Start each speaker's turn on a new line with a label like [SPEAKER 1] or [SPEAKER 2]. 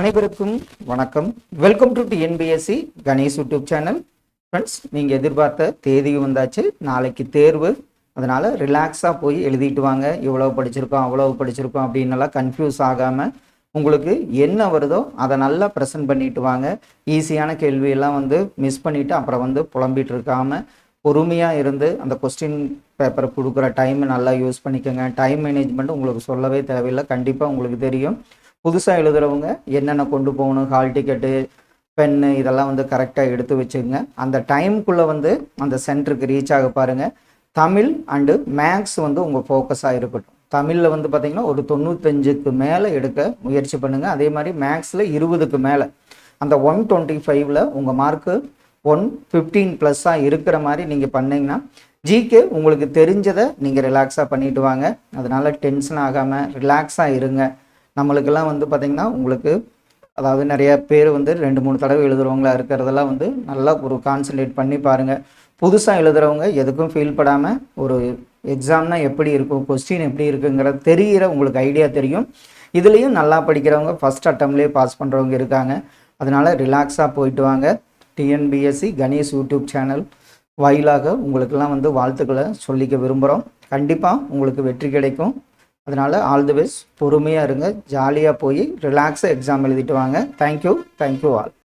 [SPEAKER 1] அனைவருக்கும் வணக்கம். Welcome to TNPSC Ganesh YouTube channel. Friends நீங்கள் எதிர்பார்த்த தேதியும் வந்தாச்சு. நாளைக்கு தேர்வு. அதனால் ரிலாக்ஸாக போய் எழுதிட்டு வாங்க. இவ்வளோ படிச்சிருக்கோம் அவ்வளோ படிச்சிருக்கோம் அப்படின்னுலாம் கன்ஃபியூஸ் ஆகாமல் உங்களுக்கு என்ன வருதோ அதை நல்லா ப்ரெசென்ட் பண்ணிட்டு வாங்க. ஈஸியான கேள்வியெல்லாம் வந்து மிஸ் பண்ணிவிட்டு அப்புறம் வந்து புலம்பிட்டு இருக்காமல் பொறுமையாக இருந்து அந்த கொஸ்டின் பேப்பரை கொடுக்குற டைமை நல்லா யூஸ் பண்ணிக்கோங்க. டைம் மேனேஜ்மெண்ட் உங்களுக்கு சொல்லவே தேவையில்லை. கண்டிப்பாக உங்களுக்கு தெரியும். புதுசாக எழுதுறவங்க என்னென்ன கொண்டு போகணும் ஹால் டிக்கெட்டு பென்னு இதெல்லாம் வந்து கரெக்டாக எடுத்து வச்சுக்கோங்க. அந்த டைம்குள்ளே வந்து அந்த சென்டருக்கு ரீச் ஆக பாருங்கள் தமிழ் அண்டு மேக்ஸ் வந்து உங்கள் ஃபோக்கஸாக இருக்கட்டும். தமிழில் வந்து பார்த்திங்கன்னா ஒரு தொண்ணூத்தஞ்சுக்கு மேலே எடுக்க முயற்சி பண்ணுங்கள் அதே மாதிரி மேக்ஸில் இருபதுக்கு மேலே. அந்த ஒன் டுவெண்ட்டி ஃபைவ்ல உங்கள் மார்க்கு ஒன் ஃபிஃப்டீன் ப்ளஸ்ஸாக இருக்கிற மாதிரி நீங்கள் பண்ணிங்கன்னா ஜிகே உங்களுக்கு தெரிஞ்சதை நீங்கள் ரிலாக்ஸாக பண்ணிட்டு வாங்க. அதனால் டென்ஷன் ஆகாமல் ரிலாக்ஸாக இருங்க. நம்மளுக்கெல்லாம் வந்து பார்த்திங்கன்னா உங்களுக்கு அதாவது நிறைய பேர் வந்து ரெண்டு மூணு தடவை எழுதுறவங்களா இருக்கிறதெல்லாம் வந்து நல்லா ஒரு கான்சன்ட்ரேட் பண்ணி பாருங்கள் புதுசாக எழுதுறவங்க எதுக்கும் ஃபீல் படாமல் ஒரு எக்ஸாம்னா எப்படி இருக்கும் கொஸ்டின் எப்படி இருக்குங்கிறது தெரிகிற உங்களுக்கு ஐடியா தெரியும். இதுலேயும் நல்லா படிக்கிறவங்க ஃபஸ்ட் அட்டம்லேயே பாஸ் பண்ணுறவங்க இருக்காங்க. அதனால் ரிலாக்ஸாக போயிட்டு வாங்க. டிஎன்பிஎஸ்சி கணேஷ் யூடியூப் சேனல் வாயிலாக உங்களுக்கெல்லாம் வந்து வாழ்த்துக்களை சொல்லிக்க விரும்புகிறோம் கண்டிப்பாக உங்களுக்கு வெற்றி கிடைக்கும். அதனால் ஆல் தி பெஸ்ட் பொறுமையாக இருங்க. ஜாலியாக போய் ரிலாக்ஸாக எக்ஸாம் எழுதிட்டு வாங்க. Thank you thank you all